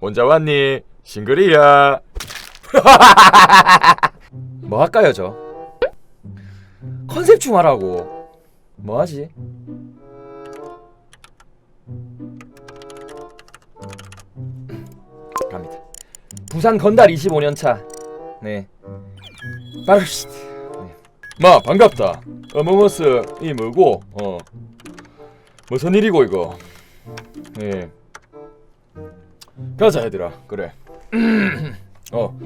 혼자 왔니? 싱글이야. 뭐 할까요, 저? 컨셉 중 하라고. 뭐 하지? 갑니다. 부산 건달 25년 차. 네. 빠르시다. 네. 마 반갑다. 어머머스 이 뭐고? 어. 무슨 일이고 이거? 예. 가자 얘들아. 그래. 어.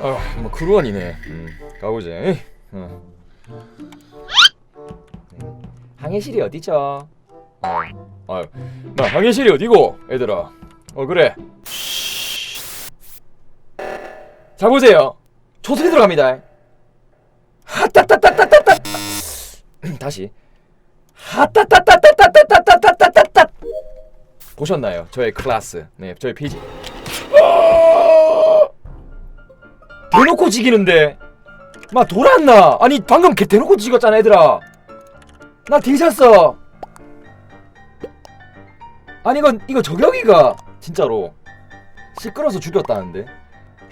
아, 뭐 크루원이네. 음, 가보자. 어. 네. 항해실이 어디죠? 어. 아유, 나 항해실이 어디고, 얘들아? 어 그래. 자 보세요. 초소리 들어갑니다. 하따따따따따따. 다시. 하따따따따따따따따따따. 보셨나요? 저의 클래스. 네, 저의 페이지. 대놓고 지기는데. 마 돌았나? 아니 방금 걔 대놓고 찍었잖아 얘들아. 나 뒤졌어. 아니 이건 이거 저격이가 진짜로 시끄러서 죽였다는데.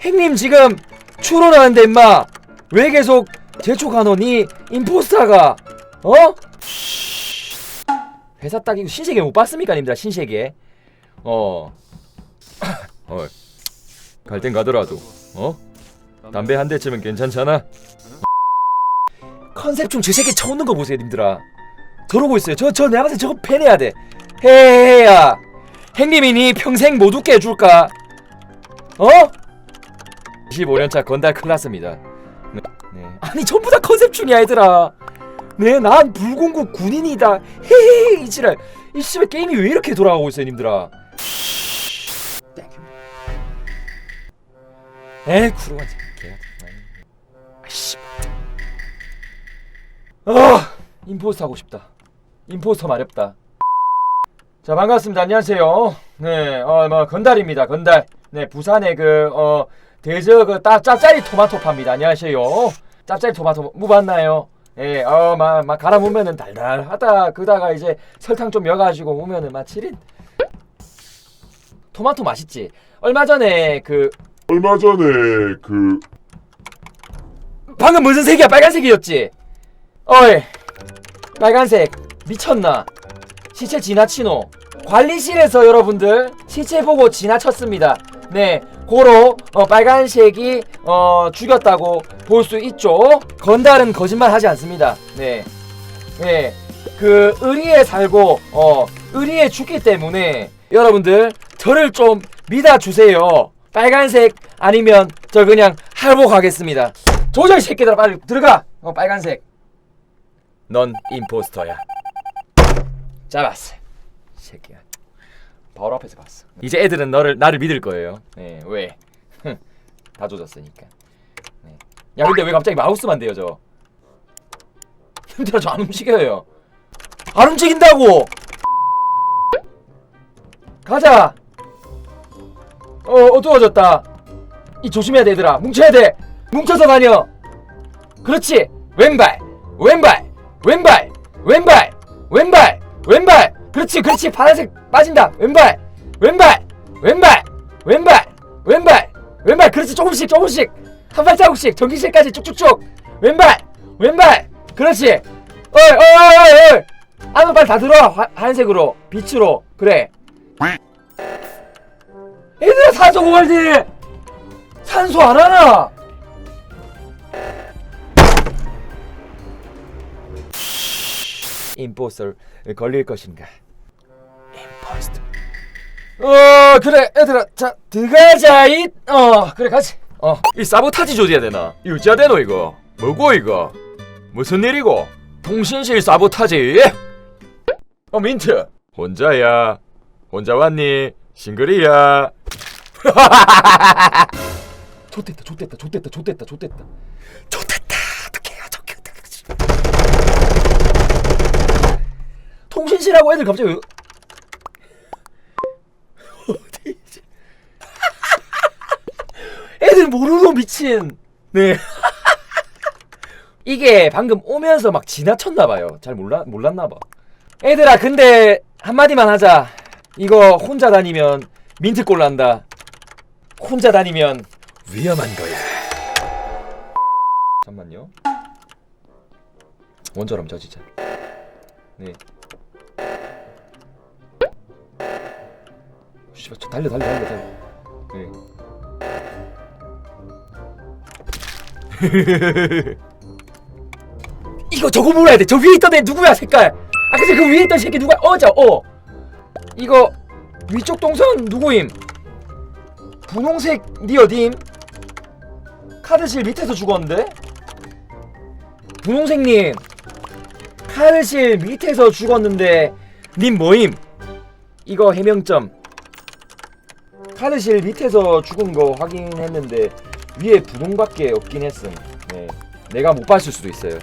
행님 지금 추론하는데 임마 왜 계속 재촉하노니 임포스터가 어? 회사 딱 이거 신세계 못 봤습니까 님들아 신세계 어. 어. 갈 땐 가더라도 어? 담배 한 대쯤은 괜찮잖아. 컨셉 중저 새끼 쳐오는 거 보세요 님들아. 저러고 있어요. 저 저 내가 봤을 때 저거 팬해야 돼. 해야. 행님이 니 평생 못 웃게 해줄까? 어? 25년차 건달 클라스입니다. 네. 네. 아니 전부 다 컨셉 중이야 얘들아. 네, 난 불공국 군인이다. 헤헤 이지랄. 이 씨발 게임이 왜 이렇게 돌아가고 있어요, 님들아? 에이 개 아씨. 아 임포스터 하고 싶다. 임포스터 마렵다. 자 반갑습니다. 안녕하세요. 네, 어 뭐 건달입니다. 건달. 네 부산의 그 어 대저 그 따 짭짜리 토마토 팝니다. 안녕하세요. 짭짜리 토마토 무 봤나요? 예, 어 막 막 갈아 무면은 달달하다. 그다가 이제 설탕 좀 넣어가지고 무면은 막 치린. 토마토 맛있지. 얼마 전에 그 얼마 전에 그 방금 무슨 색이야? 빨간색이었지? 어이 빨간색 미쳤나? 시체 지나치노 관리실에서 여러분들 시체 보고 지나쳤습니다 네 고로 어, 빨간색이 어, 죽였다고 볼 수 있죠. 건달은 거짓말 하지 않습니다. 네. 네, 그 의리에 살고 어 의리에 죽기 때문에 여러분들 저를 좀 믿어주세요. 빨간색 아니면 저 그냥 할복하겠습니다. 조절 새끼들아 빨리 들어가. 어 빨간색. 넌 임포스터야. 잡았어 새끼야 바로 앞에서 봤어. 이제 애들은 너를 나를 믿을 거예요. 네 왜? 다 조졌으니까. 네. 야 근데 왜 갑자기 마우스만 돼요 저 힘들어 저안 움직여요. 안 움직인다고! 가자! 어 어두워졌다. 이 조심해야 돼 얘들아. 뭉쳐야 돼. 뭉쳐서 다녀. 그렇지. 왼발 왼발 왼발 왼발 그렇지 그렇지. 파란색 빠진다. 왼발 왼발 왼발 왼발 왼발 왼발. 그렇지 조금씩 조금씩. 한 발자국씩. 전기실까지 쭉쭉쭉. 왼발 왼발. 그렇지. 어이 어이 어이 안으로 빨리 다 들어와. 하, 하얀색으로. 빛으로. 그래. 얘들아 산소 고갈지. 산소 안 하나? 임포스터 걸릴 것인가 어 그래 얘들아. 자 들어가자 이어 그래 가지. 어이 사보타지 조져야 되나? 유지야 되노 이거? 뭐고 이거? 무슨 일이고? 통신실 사보타지. 어 민트. 혼자야? 혼자 왔니? 싱글이야? 좋됐다 좋됐다 좋됐다 좋됐다 좋됐다. 좋됐다. 어떡해 어떡해 어떡해. 통신실하고 애들 갑자기 왜- 어디 이제 애들 모르노 미친 네 이게 방금 오면서 막 지나쳤나 봐요 잘 몰라 몰랐나 봐 애들아 근데 한마디만 하자 이거 혼자 다니면 민트골 난다. 혼자 다니면 위험한 거야. 잠만요. 원저럼 저 진짜. 네. 씨발 저 달려 달려 달려 달려. 네. 이거 저거 물어야 돼. 저 위에 있던 애 누구야 색깔? 아 근데 그 위에 있던 새끼 누가? 어저 어. 이거 위쪽 동선 누구임? 분홍색 니 어디임? 카드실 밑에서 죽었는데? 분홍색님 카드실 밑에서 죽었는데 님 뭐임? 이거 해명점 카드실 밑에서 죽은 거 확인했는데 위에 분홍밖에 없긴 했음. 네. 내가 못 봤을 수도 있어요.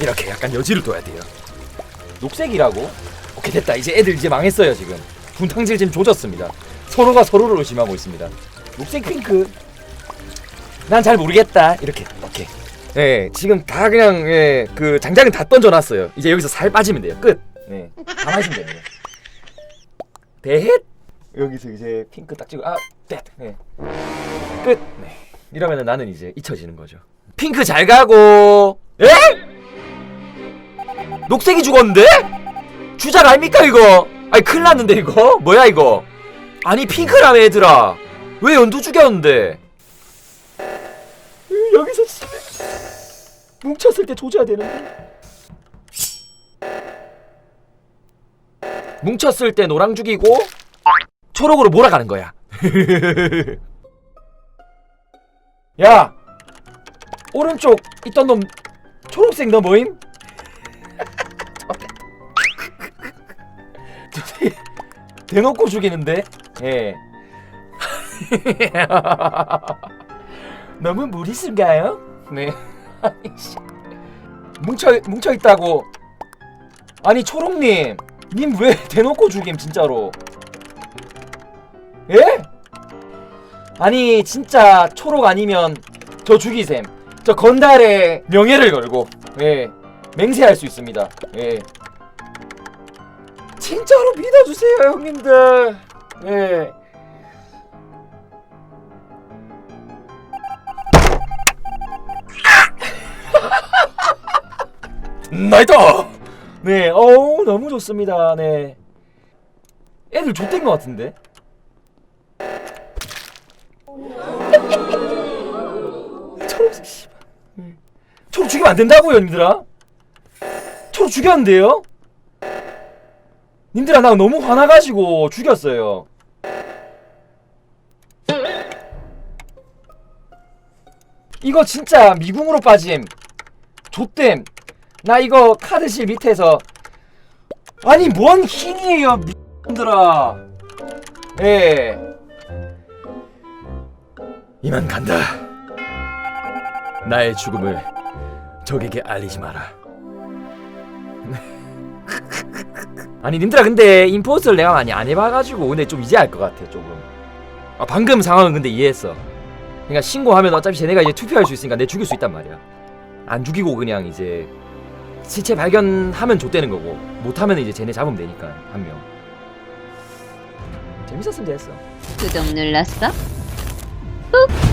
이렇게 약간 여지를 둬야 돼요. 녹색이라고? 오케이 됐다. 이제 애들 이제 망했어요 지금. 분탕질 지금 조졌습니다. 서로가 서로를 의심하고 있습니다. 녹색 핑크. 난 잘 모르겠다. 이렇게. 오케이. 예 지금 다 그냥 예, 그 장작은 다 던져놨어요. 이제 여기서 살 빠지면 돼요. 끝 네. 가만히 있으면 됩니다. 대헷! 여기서 이제 핑크 딱 찍고 아 댓 네. 끝 네. 이러면은 나는 이제 잊혀지는 거죠 핑크 잘 가고 에? 녹색이 죽었는데? 주작 아닙니까 이거? 아니 큰일 났는데 이거? 뭐야 이거? 아니 핑크라며 얘들아 왜 연두 죽였는데? 으, 여기서 뭉쳤을 때 조져야 되는데 뭉쳤을 때 노랑 죽이고 초록으로 몰아가는 거야 야 오른쪽 있던 놈 초록색 너 뭐임? 대놓고 죽이는데 예 너무 무리수인가요? 네. 뭉쳐 뭉쳐 있다고 아니 초록님 님 왜 대놓고 죽임 진짜로 예? 아니 진짜 초록 아니면 저 죽이셈. 저 건달의 명예를 걸고 예 맹세할 수 있습니다. 예. 진짜로 믿어주세요 형님들. 예. 나이다 네 어우 너무 좋습니다. 네. 애들 좆된 것 같은데 초록 죽이면 안 된다고요 님들아? 초록 죽였는데요? 님들아 나 너무 화나가지고 죽였어요. 이거 진짜 미궁으로 빠짐. 좆댐 나 이거 카드실 밑에서. 아니 뭔 킹이에요 미들아? 예. 이만 간다 나의 죽음을 적에게 알리지 마라. 아니 님들아 근데 임포스를 내가 많이 안 해봐가지고 근데 좀 이제 알 것 같아 조금. 아 방금 상황은 근데 이해했어. 그러니까 신고하면 어차피 쟤네가 이제 투표할 수 있으니까 내 죽일 수 있단 말이야. 안 죽이고 그냥 이제 시체 발견하면 좆되는 거고 못하면 이제 쟤네 잡으면 되니까 한 명. 재밌었으면 됐어. 구독 눌렀어? 꾹!